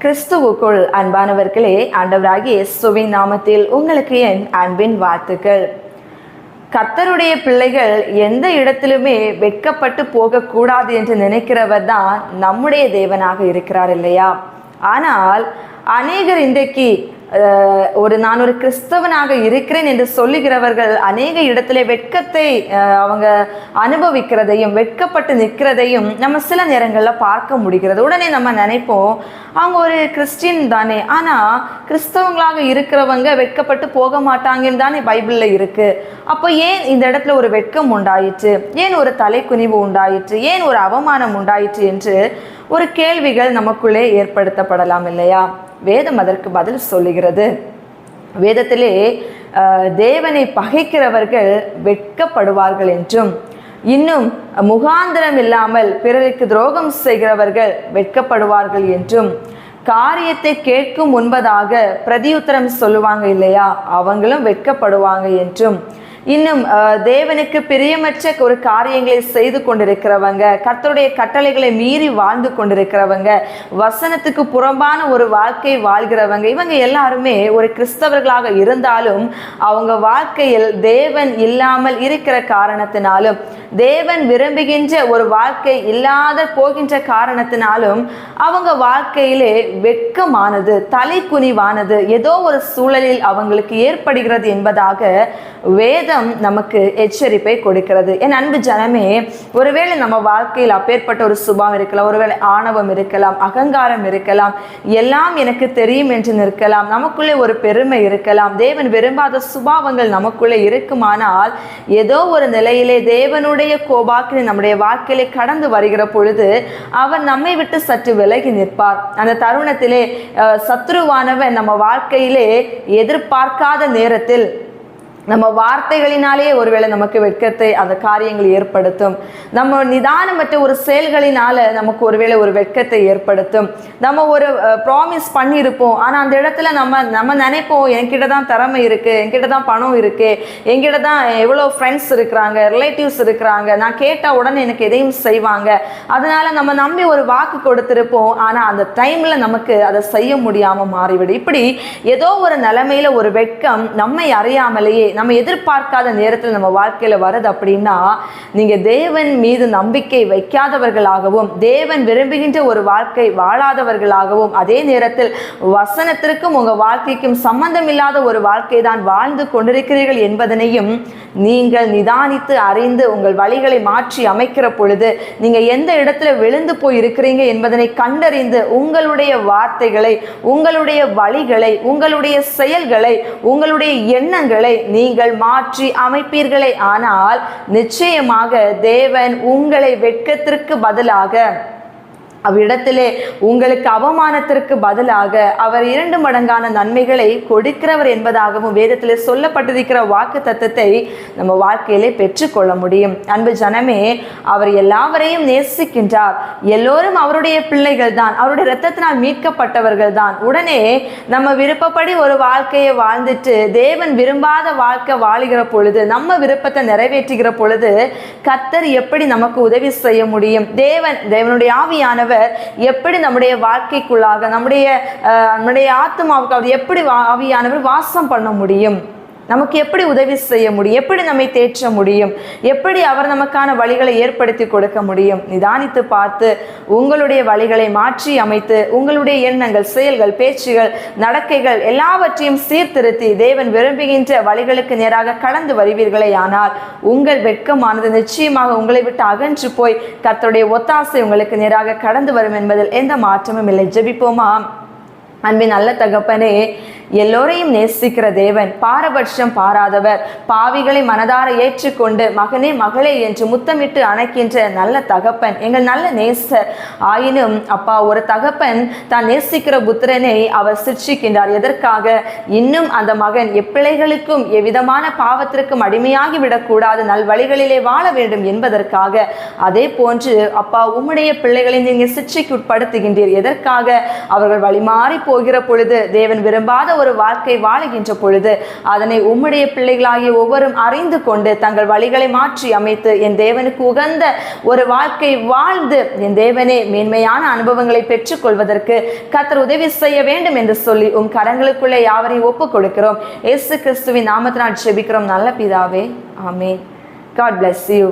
கிறிஸ்துவுக்குள் அன்பானவர்களே ஆண்டவராகிய இயேசுவின் நாமத்தில் உங்களுக்கு என் அன்பின் வாழ்த்துக்கள். கர்த்தருடைய பிள்ளைகள் எந்த இடத்திலுமே வெட்கப்பட்டு போகக்கூடாது என்று நினைக்கிறவர் தான் நம்முடைய தேவனாக இருக்கிறார் இல்லையா? ஆனால் அநேகர் இன்றைக்கு ஒரு நான் ஒரு கிறிஸ்தவனாக இருக்கிறேன் என்று சொல்லுகிறவர்கள் அநேக இடத்திலே வெட்கத்தை அவங்க அனுபவிக்கிறதையும் வெட்கப்பட்டு நிற்கிறதையும் நம்ம சில நேரங்களில் பார்க்க முடிகிறது. உடனே நம்ம நினைப்போம் அவங்க ஒரு கிறிஸ்டின் தானே. ஆனால் கிறிஸ்தவங்களாக இருக்கிறவங்க வெட்கப்பட்டு போக மாட்டாங்கன்னு தானே பைபிளில் இருக்குது அப்போ ஏன் இந்த இடத்துல ஒரு வெட்கம் உண்டாயிற்று? ஏன் ஒரு தலைக்குனிவு உண்டாயிற்று? ஏன் ஒரு அவமானம் உண்டாயிற்று என்று ஒரு கேள்விகள் நமக்குள்ளே ஏற்படுத்தப்படலாம் இல்லையா? வேதம் அதற்கு பதில் சொல்லுகிறது. வேதத்திலே தேவனை பகைக்கிறவர்கள் வெட்கப்படுவார்கள் என்றும் இன்னும் முகாந்திரம் இல்லாமல் பிறருக்கு துரோகம் செய்கிறவர்கள் வெட்கப்படுவார்கள் என்றும் காரியத்தை கேட்கும் முன்பதாக பிரதியுத்தரம் சொல்லுவாங்க இல்லையா? அவங்களும் வெட்கப்படுவாங்க என்றும் இன்னும் தேவனுக்கு பிரியமற்ற ஒரு காரியங்களை செய்து கொண்டிருக்கிறவங்க கர்த்தருடைய கட்டளைகளை மீறி வாழ்ந்து கொண்டிருக்கிறவங்க வசனத்துக்கு புறம்பான ஒரு வாழ்க்கை வாழ்கிறவங்க இவங்க எல்லாருமே ஒரு கிறிஸ்தவர்களாக இருந்தாலும் அவங்க வாழ்க்கையில் தேவன் இல்லாமல் இருக்கிற காரணத்தினாலும் தேவன் விரும்புகின்ற ஒரு வாழ்க்கை இல்லாத போகின்ற காரணத்தினாலும் அவங்க வாழ்க்கையிலே வெட்கமானது தலைக்குனிவானது ஏதோ ஒரு சூழலில் அவங்களுக்கு ஏற்படுகிறது என்பதாக வேதம் நமக்கு எச்சரிப்பை கொடுக்கிறது. என் அன்பு ஜனமே ஒருவேளை நம்ம வாழ்க்கையில் அப்பேற்பட்ட ஒரு சுபாவம் இருக்கலாம் ஒருவேளை ஆணவம் இருக்கலாம் அகங்காரம் இருக்கலாம் எல்லாம் எனக்கு தெரியும் என்று நிற்கலாம் நமக்குள்ளே ஒரு பெருமை இருக்கலாம் தேவன் விரும்பாத சுபாவங்கள் நமக்குள்ளே இருக்குமானால் ஏதோ ஒரு நிலையிலே தேவனுடைய கோபாக்கினை நம்முடைய வாழ்க்கையிலே கடந்து வருகிற பொழுது அவர் நம்மை விட்டு சற்று விலகி நிற்பார். அந்த தருணத்திலே சத்ருவானவன் நம்ம வாழ்க்கையிலே எதிர்பார்க்காத நேரத்தில் நம்ம வார்த்தைகளினாலேயே ஒருவேளை நமக்கு வெட்கத்தை அந்த காரியங்கள் ஏற்படுத்தும். நம்ம நிதானமற்ற ஒரு செயல்களினால நமக்கு ஒருவேளை ஒரு வெட்கத்தை ஏற்படுத்தும். நம்ம ஒரு ப்ராமிஸ் பண்ணியிருப்போம். ஆனால் அந்த இடத்துல நம்ம நம்ம நினைப்போம் என்கிட்ட தான் திறமை இருக்குது என்கிட்ட தான் பணம் இருக்குது என்கிட்ட தான் எவ்வளோ ஃப்ரெண்ட்ஸ் இருக்கிறாங்க ரிலேட்டிவ்ஸ் இருக்கிறாங்க. நான் கேட்டால் உடனே எனக்கு எதையும் செய்வாங்க. அதனால நம்ம நம்பி ஒரு வாக்கு கொடுத்துருப்போம். ஆனால் அந்த டைமில் நமக்கு அதை செய்ய முடியாமல் மாறிவிடும். இப்படி ஏதோ ஒரு நிலைமையில ஒரு வெட்கம் நம்மை அறியாமலேயே நம்ம எதிர்பார்க்காத நேரத்தில் நம்ம வாழ்க்கையில் வருது அப்படின்னா நீங்கள் தேவன் மீது நம்பிக்கை வைக்காதவர்களாகவும் தேவன் விரும்புகின்ற ஒரு வாழ்க்கை வாழாதவர்களாகவும் அதே நேரத்தில் வசனத்திற்கும் உங்கள் வாழ்க்கைக்கும் சம்பந்தம் இல்லாத ஒரு வாழ்க்கை தான் வாழ்ந்து கொண்டிருக்கிறீர்கள் என்பதனையும் நீங்கள் நிதானித்து அறிந்து உங்கள் வழிகளை மாற்றி அமைக்கிற பொழுது நீங்கள் எந்த இடத்துல விழுந்து போய் இருக்கிறீங்க என்பதனை கண்டறிந்து உங்களுடைய வார்த்தைகளை உங்களுடைய வழிகளை உங்களுடைய செயல்களை உங்களுடைய எண்ணங்களை நீங்கள் மாற்றி அமைப்பீர்களே. ஆனால் நிச்சயமாக தேவன் உங்களை வெட்கத்திற்கு பதிலாக அவ்விடத்திலே உங்களுக்கு அவமானத்திற்கு பதிலாக அவர் இரண்டு மடங்கான நன்மைகளை கொடுக்கிறவர் என்பதாகவும் வேதத்திலே சொல்லப்பட்டிருக்கிற வாக்கு தத்துவத்தை நம்ம வாழ்க்கையிலே பெற்றுக்கொள்ள முடியும். அன்பு ஜனமே அவர் எல்லாவரையும் நேசிக்கின்றார். எல்லோரும் அவருடைய பிள்ளைகள் தான் அவருடைய இரத்தத்தினால் மீட்கப்பட்டவர்கள் தான். உடனே நம்ம விருப்பப்படி ஒரு வாழ்க்கையை வாழ்ந்துட்டு தேவன் விரும்பாத வாழ்க்கை வாழுகிற பொழுது நம்ம விருப்பத்தை நிறைவேற்றுகிற பொழுது கத்தர் எப்படி நமக்கு உதவி செய்ய முடியும்? தேவன் தேவனுடைய ஆவியானவர் எப்படி நம்முடைய வாழ்க்கைக்குள்ளாக நம்முடைய நம்முடைய ஆத்மாவுக்கு அவர் எப்படி வா- ஆவியானவர் வாசம் பண்ண முடியும்? நமக்கு எப்படி உதவி செய்ய முடியும்? எப்படி நம்மை தேற்ற முடியும்? எப்படி அவர் நமக்கான வழிகளை ஏற்படுத்தி கொடுக்க முடியும்? நிதானித்து பார்த்து உங்களுடைய வழிகளை மாற்றி அமைத்து உங்களுடைய எண்ணங்கள் செயல்கள் பேச்சுகள் நடக்கைகள் எல்லாவற்றையும் சீர்திருத்தி தேவன் விரும்புகின்ற வழிகளுக்கு நேராக கடந்து வருவீர்களே. ஆனால் உங்கள் வெட்கமானது நிச்சயமாக உங்களை விட்டு அகன்று போய் கர்த்தருடைய ஒத்தாசை உங்களுக்கு நேராக கடந்து வரும் என்பதில் எந்த மாற்றமும் இல்லை. ஜெபிப்போமா? அன்பின் நல்ல தகப்பனே எல்லோரையும் நேசிக்கிற தேவன் பாரபட்சம் பாராதவர். பாவிகளை மனதார ஏற்றுக்கொண்டு மகனே மகளே என்று முத்தமிட்டு அணைக்கின்ற நல்ல தகப்பன் எங்கள் நல்ல நேசர். ஆயினும் அப்பா ஒரு தகப்பன் தான் நேசிக்கிற புத்திரனை அவர் சிர்ஷிக்கின்றார் எதற்காக? இன்னும் அந்த மகன் எப்பிள்ளைகளுக்கும் எவ்விதமான பாவத்திற்கும் அடிமையாகி விடக்கூடாது நல் வழிகளிலே வாழ வேண்டும் என்பதற்காக. அதே போன்று அப்பா உம்முடைய பிள்ளைகளை நீங்கள் சிக்ஷைக்கு உட்படுத்துகின்றீர் எதற்காக? அவர்கள் வழிமாறி போகிற பொழுது தேவன் விரும்பாத ஒரு வாழ்க்கை வாழுகின்ற பொழுது அதனை உம்முடைய பிள்ளைகளாகிய ஒவ்வொரும் அறிந்து கொண்டு தங்கள் வழிகளை மாற்றி அமைத்து என் தேவனுக்கு உகந்த ஒரு வாழ்க்கை வாழ்ந்து என் தேவனே மேன்மையான அனுபவங்களை பெற்றுக்கொள்வதற்கு கத்தர் உதவி செய்ய வேண்டும் என்று சொல்லி உம் கரங்களுக்குள்ளே யாவரையும் ஒப்புக் கொடுக்கிறோம் இயேசு கிறிஸ்துவின் நாமத்தினால் ஜெபிக்கிறோம். நல்ல பிதாவே. ஆமே காட் பிளஸ் யூ